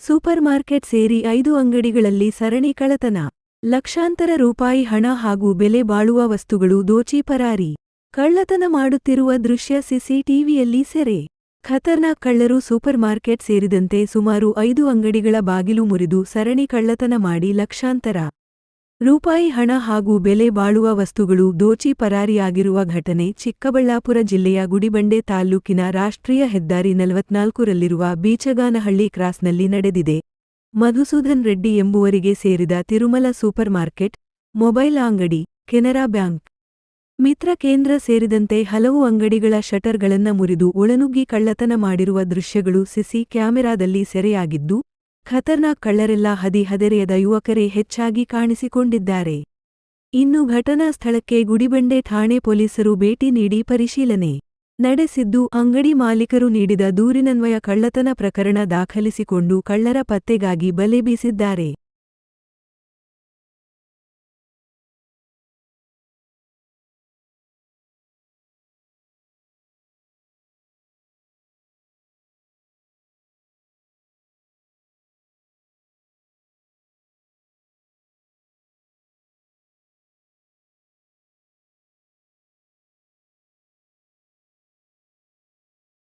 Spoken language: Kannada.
ಸೂಪರ್ ಮಾರ್ಕೆಟ್ ಸೇರಿ ಐದು ಅಂಗಡಿಗಳಲ್ಲಿ ಸರಣಿ ಕಳ್ಳತನ. ಲಕ್ಷಾಂತರ ರೂಪಾಯಿ ಹಣ ಹಾಗೂ ಬೆಲೆ ಬಾಳುವ ವಸ್ತುಗಳು ದೋಚಿ ಪರಾರಿ. ಕಳ್ಳತನ ಮಾಡುತ್ತಿರುವ ದೃಶ್ಯ ಸಿಸಿಟಿವಿಯಲ್ಲಿ ಸೆರೆ. ಖತರ್ನಾಕ್ ಕಳ್ಳರು ಸೂಪರ್ ಮಾರ್ಕೆಟ್ ಸೇರಿದಂತೆ ಸುಮಾರು ಐದು ಅಂಗಡಿಗಳ ಬಾಗಿಲು ಮುರಿದು ಸರಣಿ ಕಳ್ಳತನ ಮಾಡಿ ಲಕ್ಷಾಂತರ ರೂಪಾಯಿ, ಹಣ ಹಾಗೂ ಬೆಲೆ ಬಾಳುವ ವಸ್ತುಗಳು ದೋಚಿ ಪರಾರಿಯಾಗಿರುವ ಘಟನೆ ಚಿಕ್ಕಬಳ್ಳಾಪುರ ಜಿಲ್ಲೆಯ ಗುಡಿಬಂಡೆ ತಾಲ್ಲೂಕಿನ ರಾಷ್ಟ್ರೀಯ ಹೆದ್ದಾರಿ ನಲವತ್ನಾಲ್ಕರಲ್ಲಿರುವ ಬೀಚಗಾನಹಳ್ಳಿ ಕ್ರಾಸ್ನಲ್ಲಿ ನಡೆದಿದೆ. ಮಧುಸೂದನ್ ರೆಡ್ಡಿ ಎಂಬುವರಿಗೆ ಸೇರಿದ ತಿರುಮಲ ಸೂಪರ್ ಮಾರ್ಕೆಟ್, ಮೊಬೈಲ್ ಅಂಗಡಿ, ಕೆನರಾ ಬ್ಯಾಂಕ್, ಮಿತ್ರ ಕೇಂದ್ರ ಸೇರಿದಂತೆ ಹಲವು ಅಂಗಡಿಗಳ ಶಟರ್ಗಳನ್ನ ಮುರಿದು ಒಳನುಗ್ಗಿ ಕಳ್ಳತನ ಮಾಡಿರುವ ದೃಶ್ಯಗಳು ಸಿಸಿ ಕ್ಯಾಮೆರಾದಲ್ಲಿ ಸೆರೆಯಾಗಿದ್ದು ಖತರ್ನಾಕ್ ಕಳ್ಳರೆಲ್ಲ ಹದಿಹದೆರೆಯದ ಯುವಕರೇ ಹೆಚ್ಚಾಗಿ ಕಾಣಿಸಿಕೊಂಡಿದ್ದಾರೆ. ಇನ್ನು ಘಟನಾ ಸ್ಥಳಕ್ಕೆ ಗುಡಿಬಂಡೆ ಠಾಣೆ ಪೊಲೀಸರು ಭೇಟಿ ನೀಡಿ ಪರಿಶೀಲನೆ ನಡೆಸಿದ್ದು, ಅಂಗಡಿ ಮಾಲೀಕರು ನೀಡಿದ ದೂರಿನನ್ವಯ ಕಳ್ಳತನ ಪ್ರಕರಣ ದಾಖಲಿಸಿಕೊಂಡು ಕಳ್ಳರ ಪತ್ತೆಗಾಗಿ ಬಲೆ ಬೀಸಿದ್ದಾರೆ.